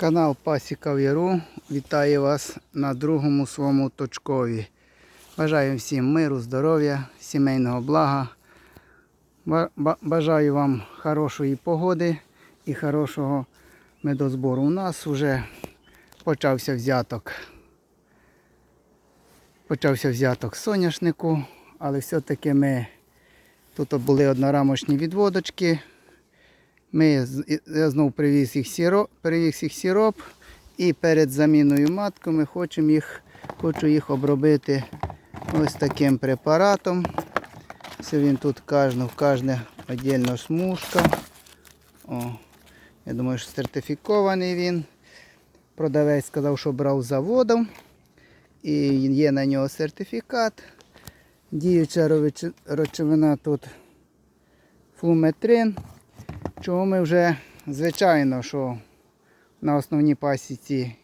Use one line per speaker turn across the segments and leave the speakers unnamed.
Канал Пасіка в Яру вітає вас на другому своєму точкові. Бажаю всім миру, здоров'я, сімейного блага. Ба- ба- Бажаю вам хорошої погоди і хорошого медозбору. У нас вже почався взяток. Почався взяток соняшнику, але все-таки ми тут були однорамочні відводочки. Ми, я знову привіз їх сіроп, привіз їх сіроп і перед заміною матки ми хочемо їх, хочу їх обробити ось таким препаратом. Все він тут кожна, в смужка. О, я думаю, що сертифікований він. Продавець сказав, що брав заводом. І є на нього сертифікат. Діюча речовина тут флуметрин. Чого ми вже, звичайно, що на основній пасіці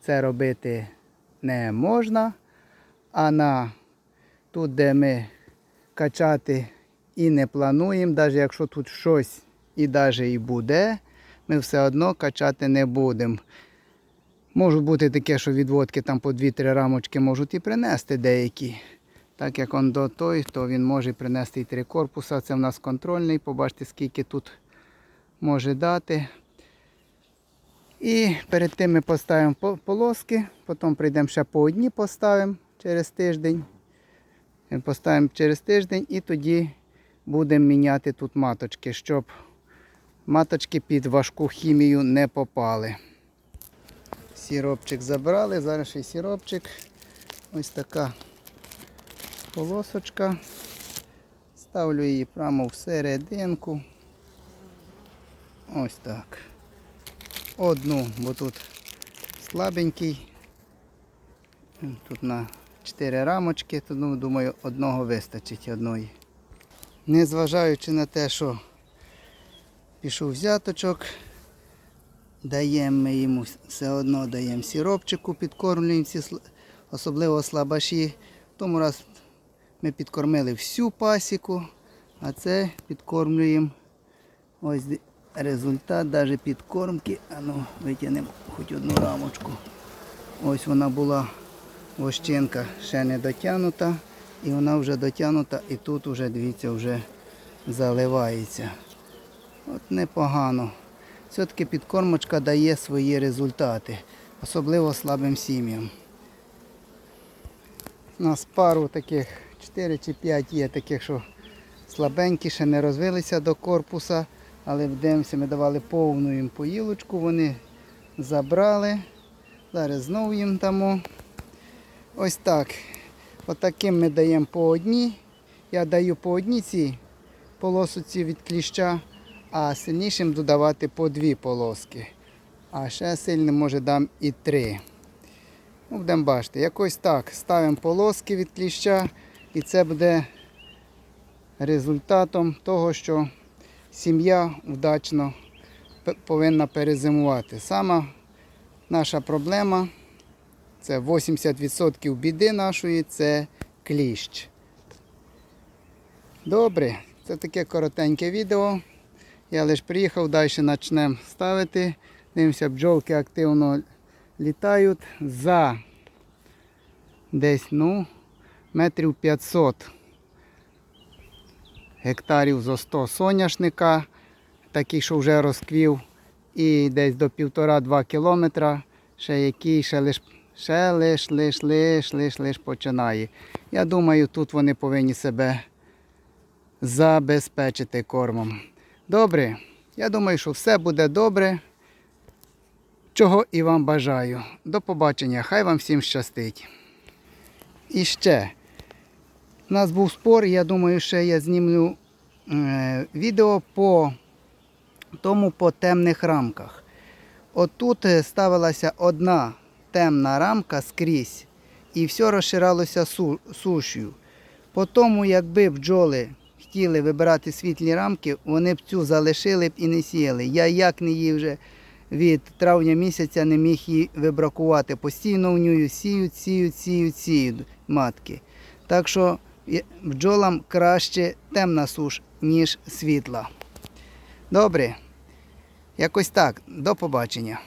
це робити не можна, а на тут, де ми качати і не плануємо, навіть якщо тут щось і навіть і буде, ми все одно качати не будемо. Можуть бути таке, що відводки там по 2-3 рамочки можуть і принести деякі. Так як он до той, то він може принести і три корпуса. Це в нас контрольний. Побачите, скільки тут може дати. І перед тим ми поставимо полоски, потім прийдемо ще по одній поставимо через тиждень. Поставимо через тиждень і тоді будемо міняти тут маточки, щоб маточки під важку хімію не попали. Сіропчик забрали, зараз ще й сіропчик. Ось така полосочка. Ставлю її прямо в серединку. Ось так. Одну, бо тут слабенький. Тут на 4 рамочки, то ну, думаю, одного вистачить одної. Незважаючи на те, що пішов взяточок, даємо ми йому все одно даємо сіропчику, підкормлюємо сл- особливо слабаші. Тому раз ми підкормили всю пасіку, а це підкормлюємо Ось результат навіть підкормки. А ну, витягнемо хоч одну рамочку. Ось вона була вощинка ще не дотягнута. І вона вже дотягнута і тут вже, дивіться, вже заливається. От непогано. Все-таки підкормочка дає свої результати, особливо слабим сім'ям. У нас пару таких, 4 чи 5 є таких, що слабенькі, ще не розвилися до корпуса, але вдемося, ми давали повну їм поїлочку, вони забрали. Зараз знову їм дамо. Ось так. Отаким ми даємо по одній. Я даю по одній цій полосоці від кліща, а сильнішим додавати по дві полоски. А ще сильним може дам і три. Ну, будемо бачити. Якось так. Ставимо полоски від кліща і це буде результатом того, що сім'я вдачно повинна перезимувати. Сама наша проблема це 80% біди нашої це кліщ. Добре, це таке коротеньке відео. Я лише приїхав, далі почнемо ставити. Дивимося, бджолки активно літають за десь ну, метрів 500 гектарів зо 100 соняшника, такий, що вже розквів, і десь до 1,5-2 кілометра, ще який ще лиш, ще лиш, лиш, лиш, лиш, лиш починає. Я думаю, тут вони повинні себе забезпечити кормом. Добре, я думаю, що все буде добре. Чого і вам бажаю. До побачення. Хай вам всім щастить. І ще. У нас був спор, я думаю, ще я знімлю е, відео по тому по темних рамках. Отут е, ставилася одна темна рамка скрізь, і все розширалося су. По тому, якби бджоли хотіли вибирати світлі рамки, вони б цю залишили б і не сіяли. Я як не її вже від травня місяця не міг її вибракувати. Постійно в нього сіють, сіють, сіють, сіють матки. Так що бджолам краще темна суш, ніж світла. Добре. Якось так. До побачення.